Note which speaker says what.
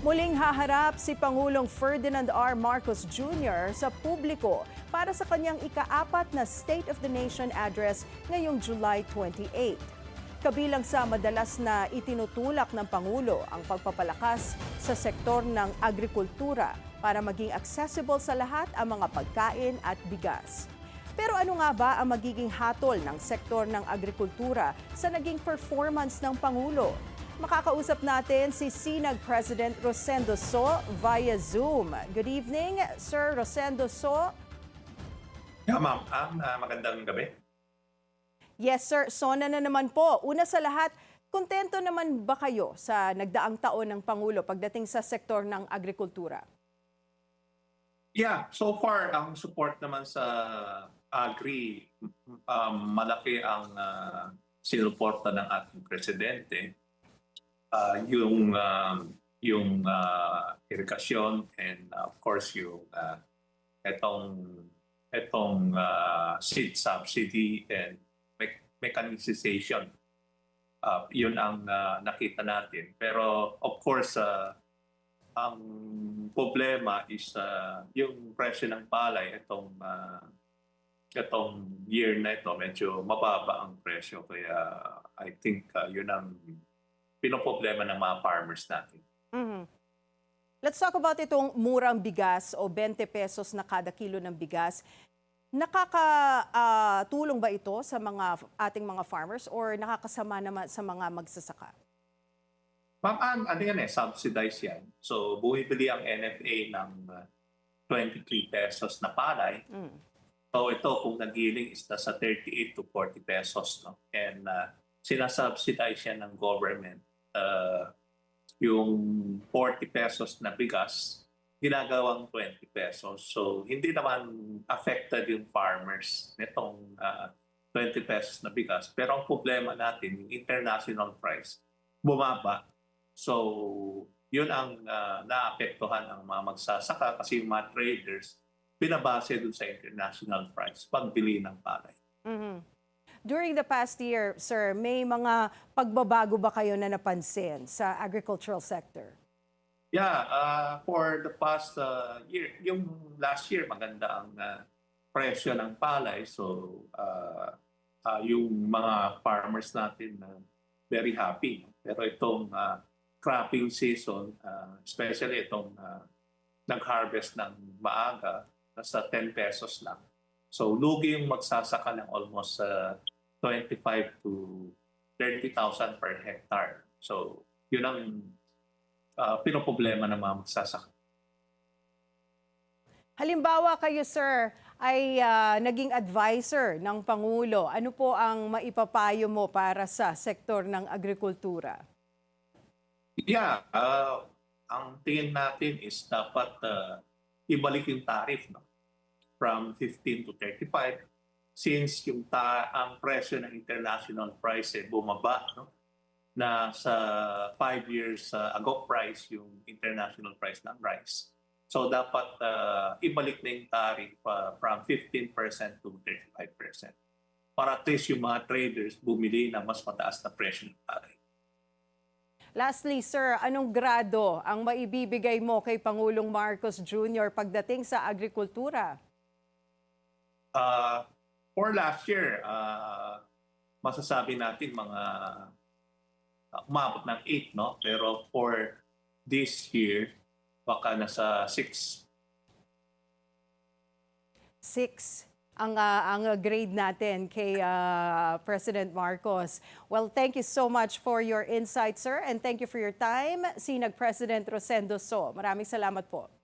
Speaker 1: Muling haharap si Pangulong Ferdinand R. Marcos Jr. sa publiko para sa kanyang ikaapat na State of the Nation address ngayong July 28. Kabilang sa madalas na itinutulak ng Pangulo ang pagpapalakas sa sektor ng agrikultura para maging accessible sa lahat ang mga pagkain at bigas. Pero ano nga ba ang magiging hatol ng sektor ng agrikultura sa naging performance ng Pangulo? Makakausap natin si Sinag President Rosendo So via Zoom. Good evening, Sir Rosendo So.
Speaker 2: Yeah, ma'am. Um, ah, magandang gabi.
Speaker 1: Yes, sir. Sona na naman po. Una sa lahat, kontento naman ba kayo sa nagdaang taon ng Pangulo pagdating sa sektor ng agrikultura?
Speaker 2: Yeah, so far, ang support naman sa agri, um, malaki ang uh, sinuporta ng ating presidente. Ah, yung um, yung ah, irrigation and uh, of course yung uh, etong etong ah, seed subsidy and me- mechanization. Ah, yun ang ah, nakita natin. Pero of course, ah, ang problema is ah, yung presyo ng palay itong ah, itong year na ito medyo mababa ang presyo kaya I think ah, yun ang pinoproblema ng mga farmers natin.
Speaker 1: Mhm. Let's talk about itong murang bigas o 20 pesos na kada kilo ng bigas. Nakakatulong ba ito sa mga ating mga farmers or nakakasama naman sa mga magsasaka?
Speaker 2: Ma'am, ano yan eh, subsidized yan. So, bumibili ang NFA ng ah, 23 pesos na palay.
Speaker 1: Mm.
Speaker 2: So, ito kung nagiling is nasa 38 to 40 pesos. No? And uh, sinasubsidize yan ng government. Uh, yung 40 pesos na bigas, ginagawang 20 pesos. So, hindi naman affected yung farmers nitong uh, 20 pesos na bigas. Pero ang problema natin, yung international price, bumaba. So, yun ang uh, naapektuhan ng mga magsasaka kasi yung mga traders, binabase dun sa international price pagbili ng palay.
Speaker 1: Mhm. During the past year, sir, may mga pagbabago ba kayo na napansin sa agricultural sector?
Speaker 2: Yeah, uh, for the past uh, year, yung last year maganda ang uh, presyo ng palay. So, uh, uh, yung mga farmers natin na very happy. Pero itong uh, cropping season, uh, especially itong uh, nag-harvest ng maaga, nasa 10 pesos lang. So, lugi yung magsasaka ng almost uh, 25 to 30,000 per hectare. So, yun ang uh, pinoproblema ng mga magsasaka.
Speaker 1: Halimbawa kayo, sir, ay ah, naging advisor ng Pangulo. Ano po ang maipapayo mo para sa sektor ng agrikultura?
Speaker 2: Yeah, uh, ang tingin natin is dapat uh, ibalik yung tariff no? from 15 to 35 since yung ta ang presyo ng international price eh, bumaba no? na sa 5 years uh, ago price yung international price ng rice. So dapat uh, ibalik na yung tariff uh, from 15% to 35% para at least yung mga traders bumili na mas mataas na presyo ng tariff.
Speaker 1: Lastly, sir, anong grado ang maibibigay mo kay Pangulong Marcos Jr. pagdating sa agrikultura?
Speaker 2: Uh, for last year, uh, masasabi natin mga uh, umabot ng 8, no? Pero for this year, baka nasa 6.
Speaker 1: Six ang, ah, ang grade natin kay ah, President Marcos. Well, thank you so much for your insight, sir, and thank you for your time. Sinag President Rosendo So. Maraming salamat po.